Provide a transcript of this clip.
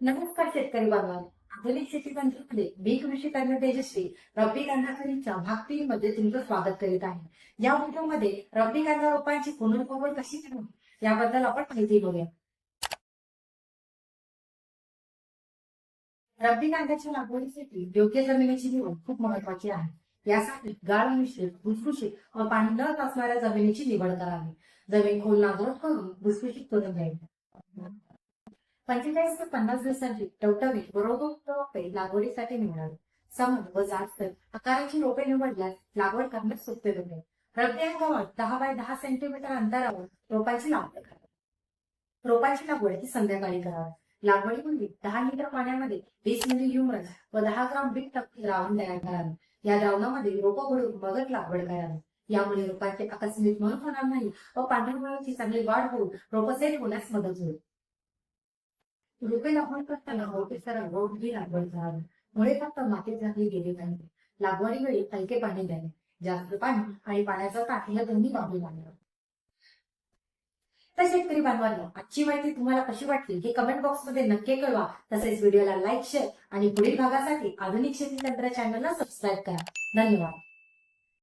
नमस्कार शेतकरी बांधवांनो आधुनिक शेती तंत्रामध्ये बीक कृषी तज्ञ तेजस्वी. रब्बी कांदाखरीच्या भाग तीन मध्ये तुमचं स्वागत करीत आहे. या व्हिडिओमध्ये रब्बी कांदा रोपांची पुनर्भवन कशी करावी याबद्दल आपण माहिती बघूया. रब्बी कांद्याच्या लागवडीसाठी योग्य जमिनीची निवड खूप महत्वाची आहे. यासाठी गाळ मिश्रित भुसभुशीत व पाणी न असणाऱ्या जमिनीची निवड करावी. जमीन खोल नांगरट करून भुसभुशीत करून घ्यावी. पंचेचाळीस ते पन्नास दिवसांची टवटवीत बरोबर रोपे लागवडीसाठी निवडावी समज व जास्त आकाराची रोपे निवडल्यास लागवड करण्यास सोपे होते रब्बी हंगामात दहा बाय दहा सेंटीमीटर अंतरावर रोपांची लागवड करावी रोपाची लागवड ही संध्याकाळी करावी लागवडीपूर्वी दहा लिटर पाण्यामध्ये वीस मिली ह्युमरस व दहा ग्राम बीट टक्के द्रावण तयार करावे या द्रावणामध्ये रोपं घडून मगत लागवड करावी यामुळे रोपांचे आकस्मिक मरण होणार नाही व पांढरमुळाची चांगली वाढ होऊन रोपसेट होण्यास मदत होईल. रोपे लागवड करताना रोपे सरळ रोपगी लागवड करावी मुळे फक्त मातीत झाकली गेली पाहिजे लागवडी वेळी हलके पाणी द्यावे. जास्त पाणी आणि पाण्याचा काठ या दोन्ही बाबी लागलं तर शेतकरी बांधवांनो आजची माहिती तुम्हाला कशी वाटली हे कमेंट बॉक्समध्ये नक्की कळवा. तसेच व्हिडिओला लाईक शेअर आणि पुढील भागासाठी आधुनिक शेती तंत्र चॅनलला सबस्क्राईब करा. धन्यवाद.